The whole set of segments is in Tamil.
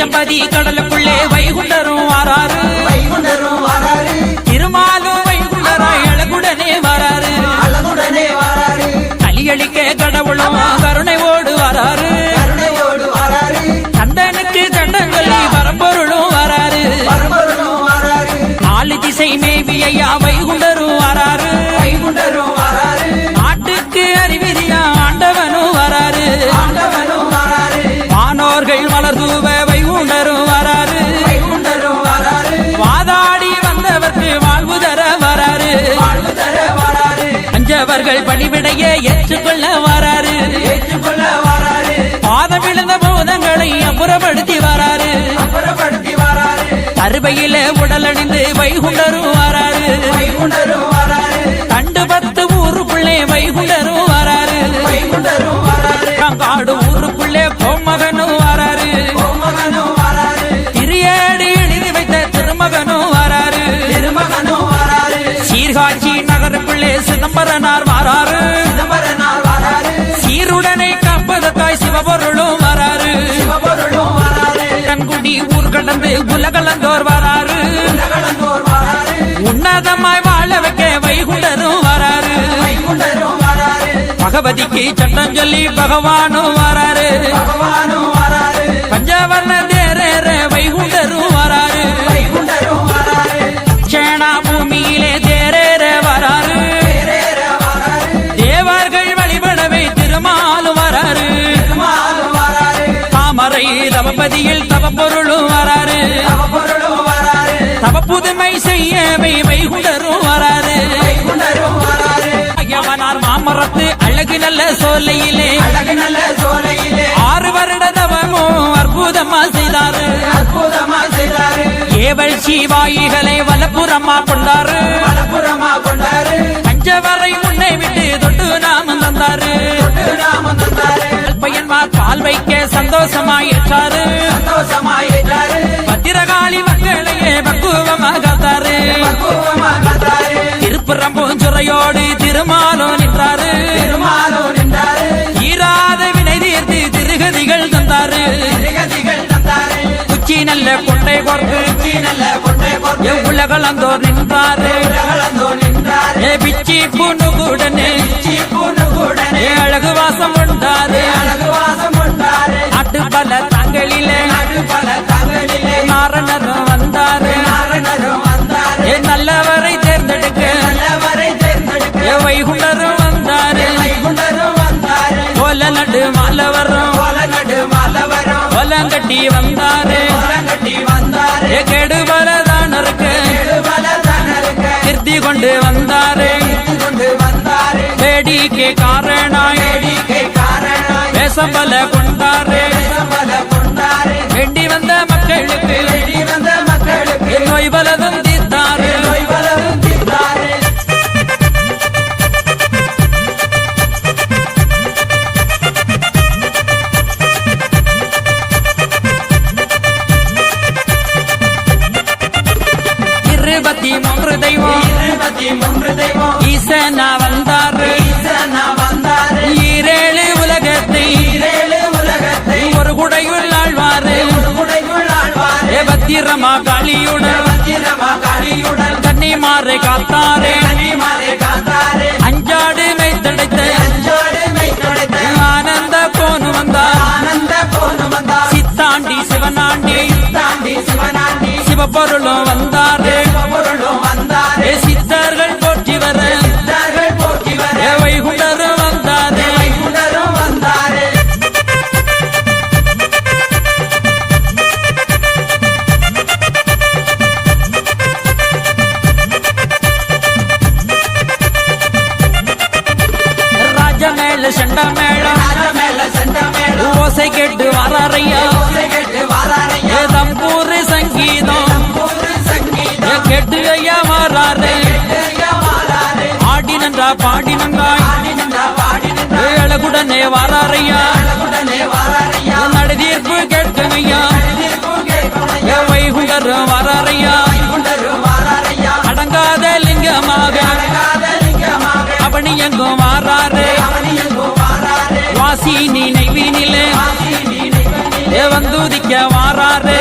ஈச்சம்பதி கடலுக்குள்ளே வைகுண்டரும் வாராரு. வைகுண்டரும் வராரு. திருமாலும் வைகுண்டராய் அழகுடனே வராரு. அழகுடனே வராரு. கலியளிக்க கடவுளும் கருணை ஓடு வராரு. கருணையோடு வராரு. கண்டனுக்கு கண்டங்களை பரம்பொருளும் வராரு. நாலு திசை மேவியா வைகுண்டரும் வராரு. வைகுண்டரும் வராரு. நாட்டுக்கு ஆண்டவனும் வராரு. ஆண்டவனும் வராரு. வானோர்கள் அஞ்சவர்கள் பணிவிடைய ஏற்றுக்கொள்ள வராரு. ஏற்றுக்கொள்ள வராரு பாதம் விழுந்த பூதங்களை அப்புறப்படுத்தி வராரு. அப்புறப்படுத்தி வராரு அறுவையில உடலணிந்து வைகுண்டரும் வராரு. வைகுண்டரும் வராரு கண்டு பத்து ஊருக்குள்ளே வைகுண்டரும் வராரு. வைகுண்டரும் வராரு காடு ஊருக்குள்ளே பொம்மகனும் வராரு. கோமகனும் வராரு திரியேடு எழுதி வைத்த திருமகனும் வராரு. திருமகனும் வராரு சீர்காட்சி நகருக்குள்ளே சிதம்பரனார் வராரு. சிதம்பரனார் வராரு. சீருடனை காப்பதற்காய் சிவபொருளும் வராரு. சிவபொருளும் வராரு. கண்குடி ஊர் கடந்து உலகளந்தோர் வராரு. உன்னதமாய் வாழ வைக்க வைகுண்டரும் வராரு. பகவதிக்கு சட்டம் சொல்லி பகவானும் வராரு. பகவானும் வராரு. பஞ்சவர்ண தவபதியில் தவப்பொருளும் வராரு. தவப்புதுமை வராரு செய்யவை வைகுண்டரும் வராரு. வைகுண்டரும் ஐயவனார் மாமரத்து அழகு நல்ல சோலையிலே. ஆறு வருட தவமும் அற்புதமா செய்தாரு. ஏவல் சீவாயிகளை வலப்புறமா கொண்டாரு. மலப்புறமா கொண்டாரு பஞ்சவரை முன்னை விட்டு தொட்டு நாமம் திருமாலும் நின்றாரு. திருமாலும் நின்றாரு. ஈராத வினை தீர்த்து திருகதிகள் தந்தாரு. உச்சி நல்ல கொண்டை கொர்க்கு நல்ல கொண்டை கொண்டு உலகளந்தோர் நின்றாரு. ஏ பிச்சி சீப்பூன்னு கூடனே ஏ அழகு வாசம் உண்டாரு. அழகு வாசம் கொண்டாரு நாட்டு பல தங்களிலே. கட்டி வந்தாரே. கட்டி வந்தாரே ஏ கெடு பலதானருக்கு. பல தனருக்க திருத்தி கொண்டு வந்தாரே. வேடிக்கை காரணாய். வேடிக்கை காரணம் வேஷம் பல கொண்டாரு. ஏ பத்திரமா காளியுடன். பத்திரமா காளியுடன். கன்னிமாரை காத்தாரே. கன்னிமாரை காத்தாரு. அஞ்சாடு செண்ட மேளம் ஓசை கேட்டு வரையா தம்பூர் சங்கீதம் ஒரு கேட்டு ஐயா வராரு ஆடி நன்றா பாடி நங்காய் அழகுடனே வராறையா உடனே வாராரையா. நடுதீர்ப்பு கேட்கும் அடங்காத லிங்கமாக. அவனி எங்கும் வாராரு. அவனி எங்கும் வாராரு வாசி நீ நெய்வீனிலே ஆசி நீ நிகழ்நிலை ஏ வந்த வந்துதிக்க வாராரு.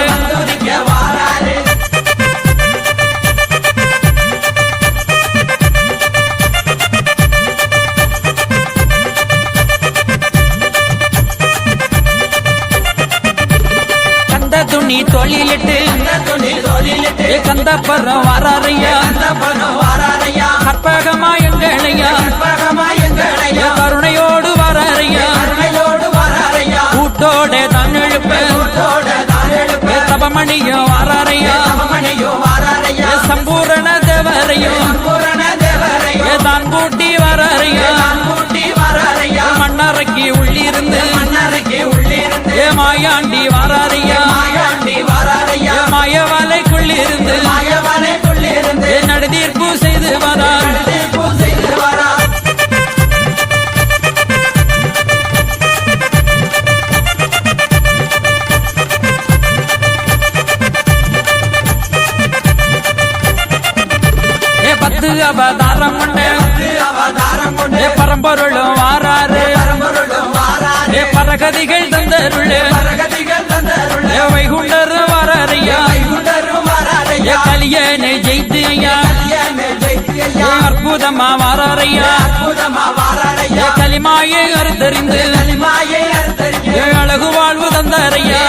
கந்த துணி தொழிலிட்டு. ஏ கந்தப்பரம் வாராரையா. கற்பகமா எங்களையா. கற்பகமா எழுப்பு தபமணியும் வாராரையா சமமணியும் சம்பூரண தேவரையோ? பூரண தேவரையா தான் கூட்டி வாராரையா? தான் கூட்டி வாராரையா மண்ணறைக்கு உள்ளிருந்து. மன்னருக்கு உள்ளிருந்து ஏ மாயாண்டி வாராரையா? மாயாண்டி நடுதீர்ப்பு செய்து வரா ஏ பத்து அவதாரம் கொண்ட. பரம்பொருளும் வாராரு. ஏ பரகதிகள் தந்தருளு. தந்தருளே வைகுண்டர் வைகுண்டரும் ஏ கலியனை ஜெயித்து ஐயா அற்புதமா வாராரையா. ஏ களிமாயை அறுத்தறிந்து. அழகு வாழ்வு தந்தாரையா